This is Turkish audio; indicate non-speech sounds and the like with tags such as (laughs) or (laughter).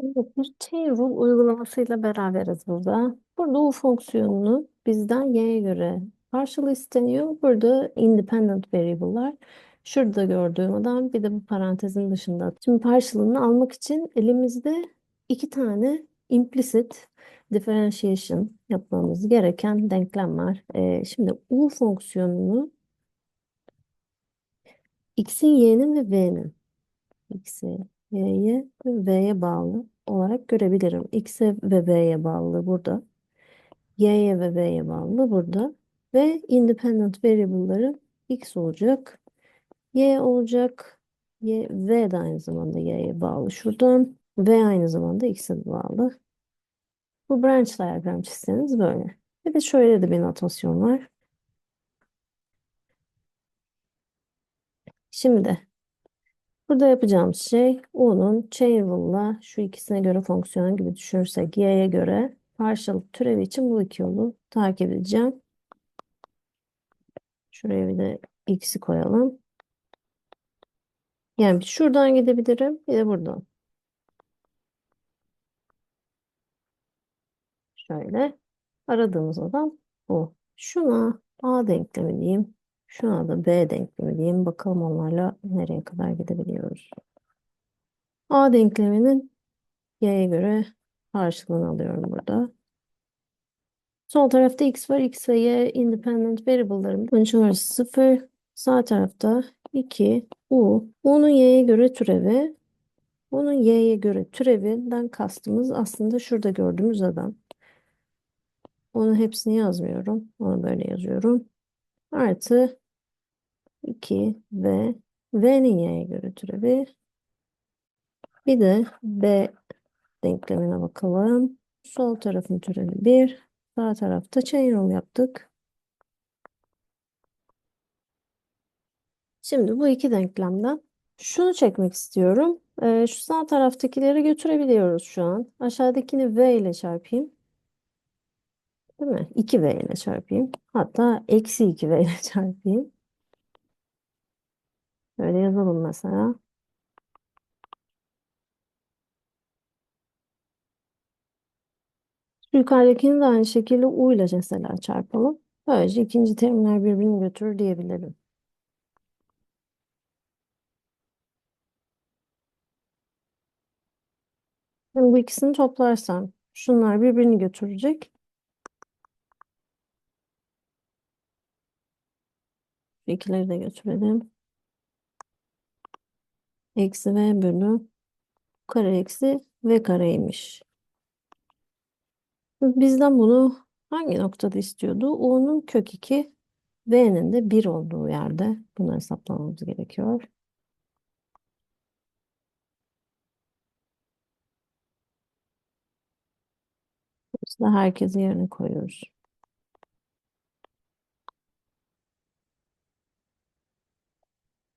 Evet, bir chain rule uygulamasıyla beraberiz burada. Burada u fonksiyonunu bizden y'ye göre partial isteniyor. Burada independent variable'lar. Şurada gördüğüm adam bir de bu parantezin dışında. Şimdi partial'ını almak için elimizde iki tane implicit differentiation yapmamız gereken denklem var. Ee, şimdi u fonksiyonunu x'in, y'nin ve v'nin x'e, y'ye ve v'ye bağlı olarak görebilirim. X'e ve v'ye bağlı burada. Y'ye ve v'ye bağlı burada. Ve independent variable'ları x olacak. Y olacak. Y, v de aynı zamanda y'ye bağlı şuradan. V aynı zamanda x'e bağlı. Bu branch diagram çizseniz böyle. Bir de şöyle de bir notasyon var. Şimdi Burada yapacağımız şey U'nun chain rule'la şu ikisine göre fonksiyon gibi düşünürsek Y'ye göre partial türevi için bu iki yolu takip edeceğim. Şuraya bir de x'i koyalım. Yani şuradan gidebilirim bir de buradan. Şöyle aradığımız adam bu. Şuna A denklemi diyeyim. Şuna da B denklemi diyeyim. Bakalım onlarla nereye kadar gidebiliyoruz. A denkleminin y'ye göre karşılığını alıyorum burada. Sol tarafta x var. x ve y independent variable'larım. Bunun için orası 0. Sağ tarafta 2 u. u'nun y'ye göre türevi. U'nun y'ye göre türevinden kastımız aslında şurada gördüğümüz adam. Onun hepsini yazmıyorum. Onu böyle yazıyorum. Artı 2 ve v'nin y'ye göre türevi. Bir de b denklemine bakalım. Sol tarafın türevi 1. Sağ tarafta chain rule yaptık. Şimdi bu iki denklemden şunu çekmek istiyorum. Ee, şu sağ taraftakileri götürebiliyoruz şu an. Aşağıdakini v ile çarpayım. Değil mi? 2v ile çarpayım. Hatta eksi 2v ile (laughs) çarpayım. Böyle yazalım mesela. Yukarıdakini de aynı şekilde u ile mesela çarpalım. Böylece ikinci terimler birbirini götürür diyebilirim. Şimdi bu ikisini toplarsam şunlar birbirini götürecek. Şu de götürelim. Eksi v bölü kare eksi v kareymiş. Bizden bunu hangi noktada istiyordu? U'nun kök 2, V'nin de 1 olduğu yerde bunu hesaplamamız gerekiyor. De herkesi yerine koyuyoruz.